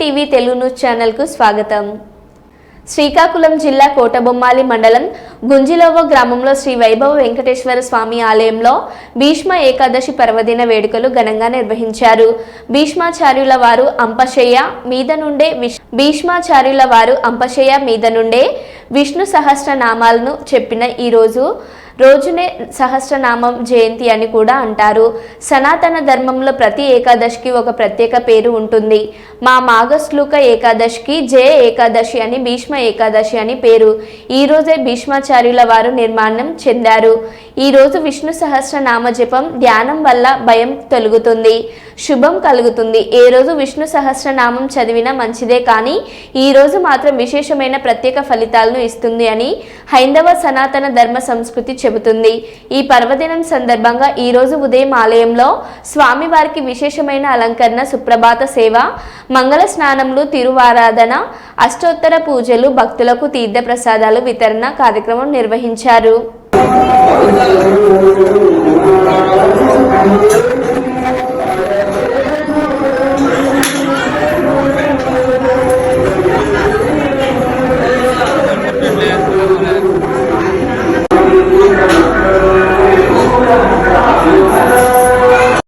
TV Telugu news ఛానల్కు స్వాగతం. శ్రీకాకుళం జిల్లా కోటబొమ్మాలి మండలం గుంజిలోవ గ్రామంలో శ్రీ వైభవ వెంకటేశ్వర స్వామి ఆలయంలో భీష్మ ఏకాదశి పర్వదిన వేడుకలు ఘనంగా నిర్వహించారు. భీష్మాచార్యుల వారు అంపశయ్య మీద నుండే భీష్మాచార్యుల వారు అంపశయ్య మీద నుండే విష్ణు సహస్రనామాలను చెప్పిన ఈరోజు రోజునే సహస్రనామం జయంతి అని కూడా అంటారు. సనాతన ధర్మంలో ప్రతి ఏకాదశికి ఒక ప్రత్యేక పేరు ఉంటుంది. మా మాఘశ్లోక ఏకాదశికి జయ ఏకాదశి అని భీష్మ ఏకాదశి అని పేరు. ఈ రోజే భీష్మాచార్యుల వారు నిర్మాణం చెందారు. ఈ రోజు విష్ణు సహస్రనామ జపం ధ్యానం వల్ల భయం తొలుగుతుంది. శుభం కలుగుతుంది. ఏ రోజు విష్ణు సహస్రనామం చదివినా మంచిదే కానీ ఈ రోజు మాత్రం విశేషమైన ప్రత్యేక ఫలితాలను ఇస్తుంది అని హైందవ సనాతన ధర్మ సంస్కృతి చెబుతుంది. ఈ పర్వదినం సందర్భంగా ఈ రోజు ఉదయం ఆలయంలో స్వామివారికి విశేషమైన అలంకరణ సుప్రభాత సేవ మంగళ స్నానములు తిరువారాధన అష్టోత్తర పూజలు భక్తులకు తీర్థ ప్రసాదాలు వితరణ కార్యక్రమం నిర్వహించారు.